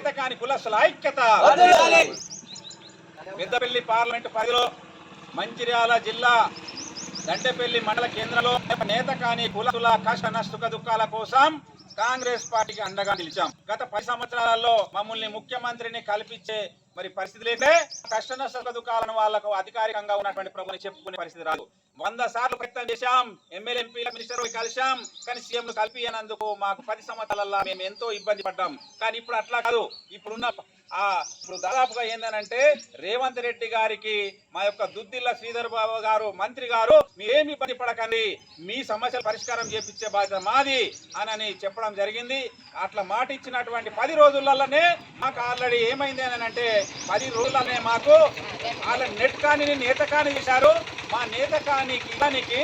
నేత కాని కులస్తుల ఐక్యత. పెద్దపల్లి పార్లమెంట్ పరిధిలో మంచిర్యాల జిల్లా దండెపల్లి మండల కేంద్రంలో నేత కాని కులస్తుల కష్ట నష్ట దుఃఖాల కోసం కాంగ్రెస్ పార్టీకి అండగా నిలిచాం. గత పది సంవత్సరాలలో మమ్మల్ని ముఖ్యమంత్రిని కల్పించే మరి పరిస్థితులు అయితే కష్ట నష్ట దుఃఖాలను అధికారికంగా ఉన్నటువంటి ప్రభుత్వం చెప్పుకునే పరిస్థితి రాదు. వంద సార్లు ప్రయత్నం చేశాం ఎమ్మెల్యే ఎంపీ మినిస్టర్ కలిశాం కానీ సీఎం కలిపియనందుకు మాకు పది సంవత్సరాలలో మేము ఎంతో ఇబ్బంది పడ్డాం. కానీ ఇప్పుడు అట్లా కాదు. ఇప్పుడున్న ఆ ఇప్పుడు దాదాపుగా ఏందనంటే రేవంత్ రెడ్డి గారికి మా యొక్క దుద్దిల్ల శ్రీధర్ బాబు గారు మంత్రి గారు మీరేమి ఇబ్బంది పడకండి మీ సమస్యల పరిష్కారం చేపించే బాధ్యత మాది అని చెప్పడం జరిగింది. అట్లా మాట ఇచ్చినటువంటి పది రోజులలోనే మాకు ఆల్రెడీ ఏమైంది అని అంటే పది రోజులనే మాకు వాళ్ళ నెట్ కాని నేత కాని చేశారు. మా నేత కాని దానికి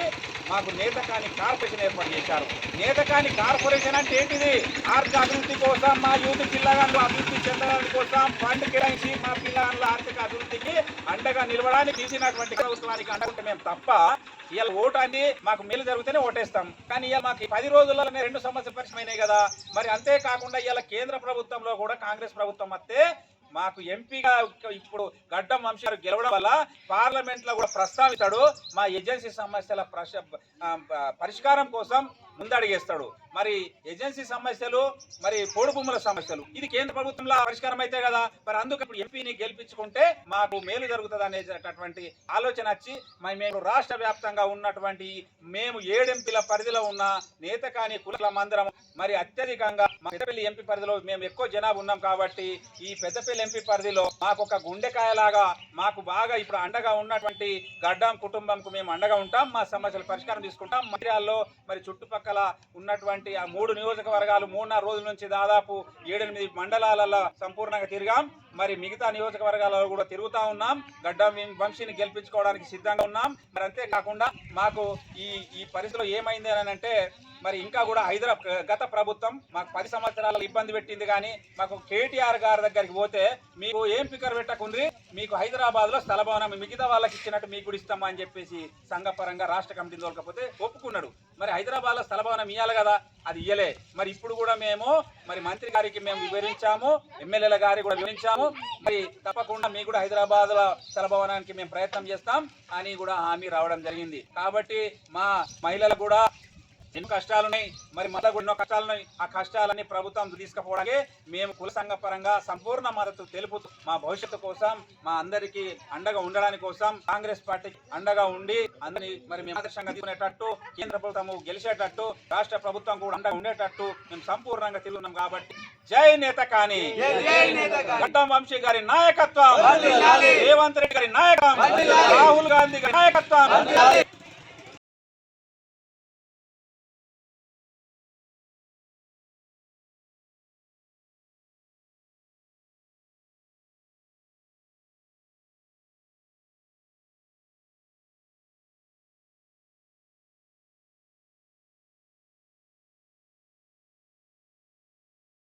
మాకు నేత కాని కార్పొరేషన్ ఏర్పాటు చేశారు. నేత కాని కార్పొరేషన్ అంటే ఏంటిది? ఆర్థిక అభివృద్ధి కోసం మా యూత్ పిల్లగాళ్ళు అభివృద్ధి చెందడానికి కోసం ఫండ్ కేటాయించి మా పిల్లగాళ్ళ ఆర్థిక అభివృద్ధికి అండగా నిలవడానికి తీసినటువంటి ప్రభుత్వానికి అండకుంటే మేము తప్ప ఇవాళ ఓటు అని మాకు మేలు జరిగితేనే ఓటేస్తాం. కానీ ఇవాళ మాకు పది రోజుల్లోనే రెండు సమస్య పరిచయమైనాయి కదా. మరి అంతేకాకుండా ఇవాళ కేంద్ర ప్రభుత్వంలో కూడా కాంగ్రెస్ ప్రభుత్వం వస్తే మాకు ఎంపీగా ఇప్పుడు గడ్డం వంశీ గారు గెలవడం వల్ల పార్లమెంట్లో కూడా ప్రస్తావిస్తాడు మా ఏజెన్సీ సమస్యల పరిష్కారం కోసం ముందడిగేస్తాడు. మరి ఏజెన్సీ సమస్యలు మరి పోడు భూముల సమస్యలు ఇది కేంద్ర ప్రభుత్వంలో పరిష్కారం అయితే కదా? మరి అందుకు ఇప్పుడు ఎంపీని గెలిపించుకుంటే మాకు మేలు జరుగుతుంది అనేటటువంటి ఆలోచన వచ్చి మరి మేము రాష్ట్ర వ్యాప్తంగా ఉన్నటువంటి మేము ఏడెంపీల పరిధిలో ఉన్న నేత కాని కుల మందిరం మరి అత్యధికంగా మా పెద్దపల్లి ఎంపీ పరిధిలో మేము ఎక్కువ జనాభా ఉన్నాం కాబట్టి ఈ పెద్దపల్లి ఎంపీ పరిధిలో మాకు ఒక గుండెకాయలాగా మాకు బాగా ఇప్పుడు అండగా ఉన్నటువంటి గడ్డం కుటుంబంకు మేము అండగా ఉంటాం మా సమస్యల పరిష్కారం తీసుకుంటాం. మంత్రియాల్లో మరి చుట్టుపక్కల ఉన్నటువంటి ఆ మూడు నియోజకవర్గాలు మూడున్నర రోజుల నుంచి దాదాపు ఏడెనిమిది మండలాలలో సంపూర్ణంగా తిరిగాం. మరి మిగతా నియోజకవర్గాలలో కూడా తిరుగుతా ఉన్నాం. గడ్డం వంశీని గెలిపించుకోవడానికి సిద్ధంగా ఉన్నాం. మరి అంతేకాకుండా మాకు ఈ ఈ పరిస్థితిలో ఏమైంది అని అంటే మరి ఇంకా కూడా హైదరాబాద్ గత ప్రభుత్వం మాకు పది సంవత్సరాల ఇబ్బంది పెట్టింది కానీ మాకు కేటీఆర్ గారి దగ్గరికి పోతే మీకు ఏం ఫికర్ పెట్టకుండ్రి? మీకు హైదరాబాద్లో స్థల భవనం మిగతా వాళ్ళకి ఇచ్చినట్టు మీకు కూడా ఇస్తామా అని చెప్పేసి సంఘపరంగా రాష్ట్ర కమిటీ దొరకపోతే ఒప్పుకున్నాడు. మరి హైదరాబాద్లో స్థల భవనం ఇవ్వాలి కదా? అది ఇయ్యలే. మరి ఇప్పుడు కూడా మేము మరి మంత్రి గారికి మేము వివరించాము ఎమ్మెల్యేల గారికి కూడా వివరించాము. మరి తప్పకుండా మీకు కూడా హైదరాబాద్లో స్థల భవనానికి మేము ప్రయత్నం చేస్తాం అని కూడా హామీ రావడం జరిగింది. కాబట్టి మా మహిళలు కూడా ఎన్నో కష్టాలున్నాయి మరి మళ్ళీ కూడా ఎన్నో కష్టాలున్నాయి. ఆ కష్టాలని ప్రభుత్వం తీసుకుపోవడానికి మేము కుల సంఘ పరంగా సంపూర్ణ మద్దతు తెలుపుతూ మా భవిష్యత్తు కోసం మా అందరికీ అండగా ఉండడానికి కోసం కాంగ్రెస్ పార్టీ అండగా ఉండి అందరినీ మరి మేము ఆదర్శంగా తీసుకునేటట్టు కేంద్ర ప్రభుత్వం గెలిచేటట్టు రాష్ట్ర ప్రభుత్వం కూడా అండగా ఉండేటట్టు మేము సంపూర్ణంగా తిరుగుతున్నాం కాబట్టి జై నేత కాని గడ్డం వంశీ గారి నాయకత్వం రేవంత్ రెడ్డి గారి నాయకత్వం రాహుల్ గాంధీ గారి నాయకత్వం